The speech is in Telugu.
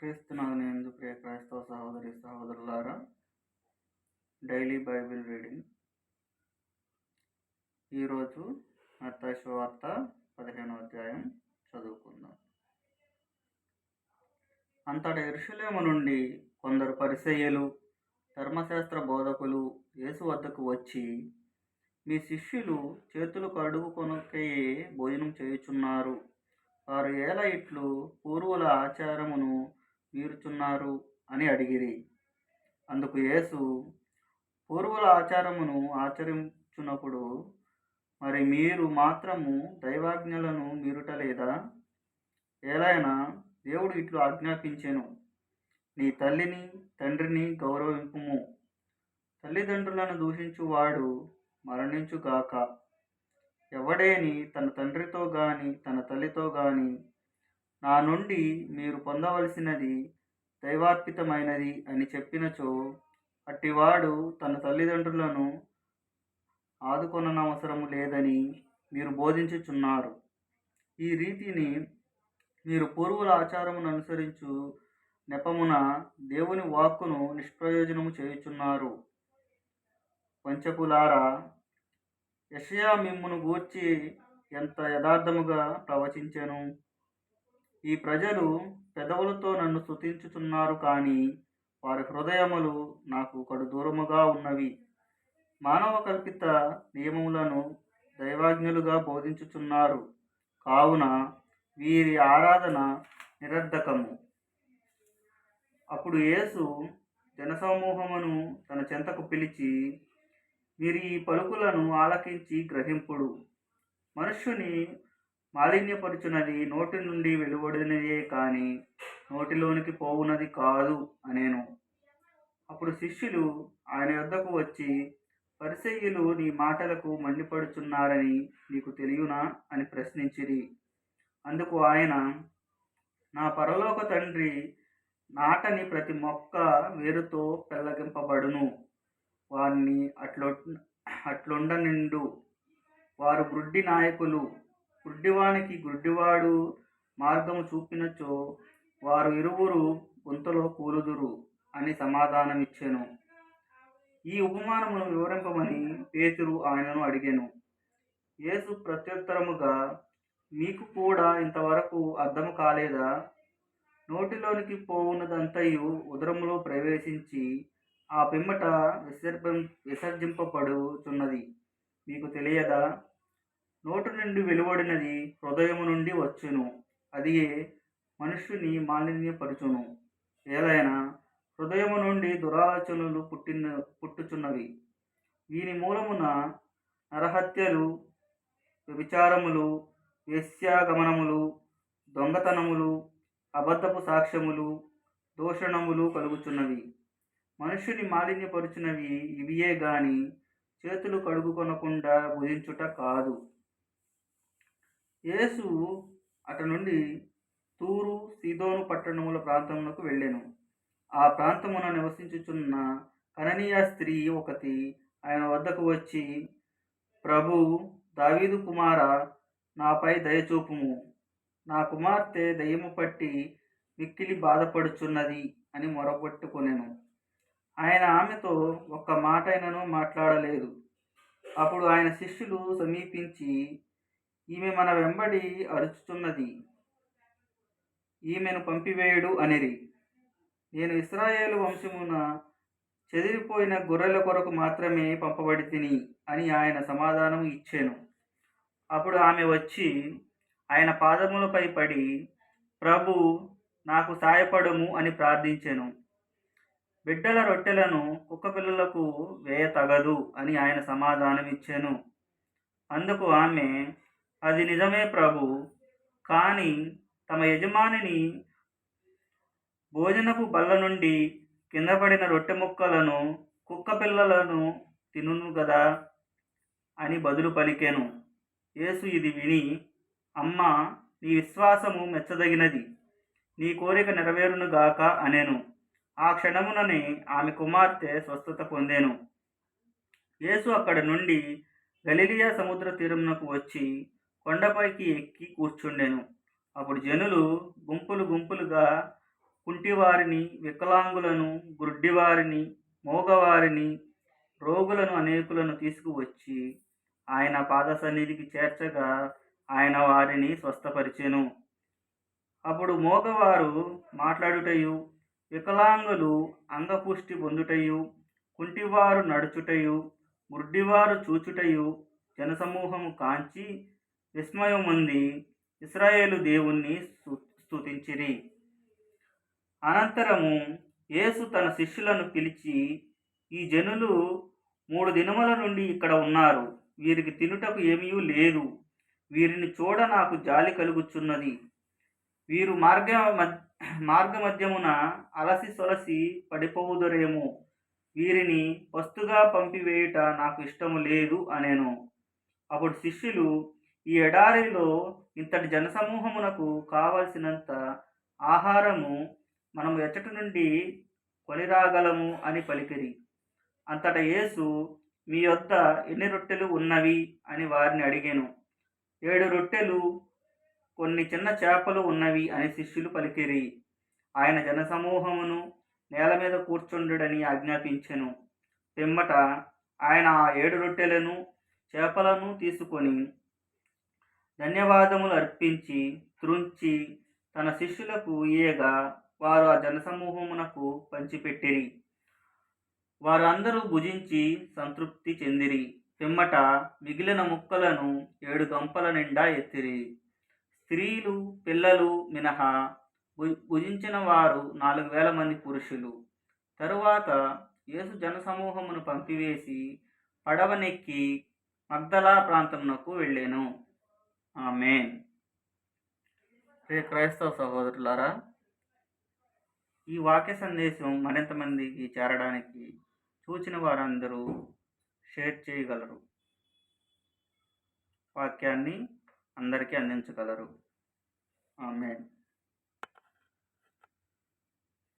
క్రీస్తునందు ప్రియ క్రైస్తవ సహోదరి సహోదరులారా డైలీ బైబిల్ రీడింగ్. ఈరోజు మత్తయి వార్త పదిహేనో అధ్యాయం చదువుకుందాం. అంతటా ఇరుషులేమ నుండి కొందరు పరిసయ్యలు ధర్మశాస్త్ర బోధకులు యేసు వద్దకు వచ్చి మీ శిష్యులు చేతులు కడుగు కొనకయే భోజనం చేయుచున్నారు. వారు ఏల ఇట్లు పూర్వుల ఆచారమును మీరుచున్నారు అని అడిగిరి. అందుకు యేసు పూర్వుల ఆచారమును ఆచరించున్నప్పుడు మరి మీరు మాత్రము దైవాజ్ఞలను మీరుటలేదా? ఏలైనా దేవుడు ఇట్లు ఆజ్ఞాపించెను నీ తల్లిని తండ్రిని గౌరవింపుము. తల్లిదండ్రులను దూషించువాడు మరణించుగాక. ఎవడేని తన తండ్రితో గాని తన తల్లితో గాని నా నుండి మీరు పొందవలసినది దైవార్పితమైనది అని చెప్పినచో అట్టివాడు తన తల్లిదండ్రులను ఆదుకొననవసరం లేదని మీరు బోధించుచున్నారు. ఈ రీతిని మీరు పూర్వుల ఆచారమును అనుసరించు నెపమున దేవుని వాక్కును నిష్ప్రయోజనము చేయుచున్నారు. పంచకులారా యషయా మిమ్మును గూర్చి ఎంత యథార్థముగా ప్రవచించెను? ఈ ప్రజలు పెదవులతో నన్ను స్తుతించుచున్నారు కానీ వారి హృదయములు నాకు కడు దూరముగా ఉన్నవి. మానవ కల్పిత నియమములను దైవాజ్ఞలుగా బోధించుచున్నారు. కావున వీరి ఆరాధన నిరర్ధకము. అప్పుడు యేసు జనసమూహమును తన చెంతకు పిలిచి మీరు ఈ పలుకులను ఆలకించి గ్రహింపుడు. మనుష్యుని మాలిన్యపరుచున్నది నోటి నుండి వెలువడినదే కానీ నోటిలోనికి పోవునది కాదు అనేను. అప్పుడు శిష్యులు ఆయన యొద్దకు వచ్చి పరిసయ్యులు నీ మాటలకు మండిపడుచున్నారని నీకు తెలియనా అని ప్రశ్నించిరి. అందుకు ఆయన నా పరలోక తండ్రి నాటని ప్రతి మొక్క వేరుతో పెళ్ళగింపబడును. వారిని అట్లొ అట్లుండనిండు. వారు గ్రుడ్డి నాయకులు. గుడ్డివానికి గుడ్డివాడు మార్గము చూపినచో వారు ఇరువురు గుంతలో కూలుదురు అని సమాధానమిచ్చాను. ఈ ఉపమానమును వివరింపమని పేతురు ఆయనను అడిగాను. యేసు ప్రత్యుత్తరముగా మీకు కూడా ఇంతవరకు అర్థము కాలేదా? నోటిలోనికి పోవున్నదంతయు ఉదరములో ప్రవేశించి ఆ పిమ్మట విసర్జం విసర్జింపబడుచున్నది. మీకు తెలియదా? నోటి నుండి వెలువడినది హృదయము నుండి వచ్చును. అది మనుష్యుని మాలిన్యపరుచును. ఏదైనా హృదయము నుండి దురాలోచనలు పుట్టిన పుట్టుచున్నవి. వీని మూలమున నరహత్యలు విచారములు వేశ్యాగమనములు దొంగతనములు అబద్ధపు సాక్ష్యములు దూషణములు కలుగుచున్నవి. మనుష్యుని మాలిన్యపరుచున్నవి ఇవియే గాని చేతులు కడుగుకొనకుండా భుజించుట కాదు. యేసు అటు నుండి తూరు సీదోను పట్టణముల ప్రాంతములకు వెళ్ళాను. ఆ ప్రాంతమున నివసించుచున్న కననీయ స్త్రీ ఒకటి ఆయన వద్దకు వచ్చి ప్రభు దావీదు కుమార నాపై దయచూపుము నా కుమార్తె దయ్యము పట్టి మిక్కిలి బాధపడుచున్నది అని మొరపెట్టుకొనెను ఆయన ఆమెతో ఒక్క మాటైనను మాట్లాడలేదు. అప్పుడు ఆయన శిష్యులు సమీపించి ఈమె మన వెంబడి అరుచుతున్నది ఈమెను పంపివేయుడు అనిరి. నేను ఇస్రాయేలు వంశమున చెదిరిపోయిన గొర్రెల కొరకు మాత్రమే పంపబడి తిని అని ఆయన సమాధానం ఇచ్చాను. అప్పుడు ఆమె వచ్చి ఆయన పాదములపై పడి ప్రభు నాకు సాయపడము అని ప్రార్థించాను. బిడ్డల రొట్టెలను కుక్క పిల్లలకు వేయ తగదు అని ఆయన సమాధానం ఇచ్చాను అందుకు ఆమె అది నిజమే ప్రభు. కానీ తమ యజమానిని భోజనపు బల్ల నుండి కింద పడిన రొట్టె ముక్కలను కుక్క పిల్లలను తినును కదా అని బదులు పలికాను. యేసు ఇది విని అమ్మ నీ విశ్వాసము మెచ్చదగినది. నీ కోరిక నెరవేరును గాక అనేను. ఆ క్షణముననే ఆమె కుమార్తె స్వస్థత పొందాను. యేసు అక్కడ నుండి గలిలియా సముద్ర తీరమునకు వచ్చి కొండపైకి ఎక్కి కూర్చుండెను. అప్పుడు జనులు గుంపులు గుంపులుగా కుంటివారిని వికలాంగులను గుడ్డివారిని మోగవారిని రోగులను అనేకులను తీసుకువచ్చి ఆయన పాద సన్నిధికి చేర్చగా ఆయన వారిని స్వస్థపరిచెను. అప్పుడు మోగవారు మాట్లాడుటయు వికలాంగులు అంగపుష్టి పొందుటయు కుంటివారు నడుచుటయు గుడ్డివారు చూచుటయు జనసమూహము కాంచి విస్మయముంది. ఇస్రాయేలు దేవుణ్ణి స్థుతించిరి స్తుతించిరి. అనంతరము యేసు తన శిష్యులను పిలిచి ఈ జనులు మూడు దినముల నుండి ఇక్కడ ఉన్నారు. వీరికి తినుటకు ఏమీ లేదు. వీరిని చూడ నాకు జాలి కలుగుచున్నది. వీరు మార్గ మధ్య మార్గమధ్యమున అలసి సొలసి పడిపోవుదరేమో. వీరిని వస్తుగా పంపివేయుట నాకు ఇష్టము లేదు అనేను. అప్పుడు శిష్యులు ఈ ఎడారిలో ఇంతటి జనసమూహమునకు కావలసినంత ఆహారము మనము ఎచ్చటి నుండి కొనిరాగలము అని పలికిరి. అంతట యేసు మీ యొద్ద ఎన్ని రొట్టెలు ఉన్నవి? అని వారిని అడిగాను. ఏడు రొట్టెలు కొన్ని చిన్న చేపలు ఉన్నవి? అని శిష్యులు పలికిరి. ఆయన జనసమూహమును నేల మీద కూర్చుండుడని ఆజ్ఞాపించెను. పిమ్మట ఆయన ఆ ఏడు రొట్టెలను చేపలను తీసుకొని ధన్యవాదములు అర్పించి త్రుంచి తన శిష్యులకు ఇయగా వారు ఆ జనసమూహమునకు పంచిపెట్టిరి. వారందరూ భుజించి సంతృప్తి చెందిరి. పిమ్మట మిగిలిన ముక్కలను ఏడు గంపల నిండా ఎత్తిరి. స్త్రీలు పిల్లలు మినహా భు- భుజించిన వారు నాలుగు వేల మంది పురుషులు. తరువాత యేసు జనసమూహమును పంపివేసి పడవనెక్కి మగ్దలా ప్రాంతమునకు వెళ్ళాను. ఆమెన్. ప్రియ క్రైస్తవ సహోదరులారా ఈ వాక్య సందేశం మరింత మందికి చేరడానికి చూచిన వారందరూ షేర్ చేయగలరు. వాక్యాన్ని అందరికీ అందించగలరు. ఆమెన్.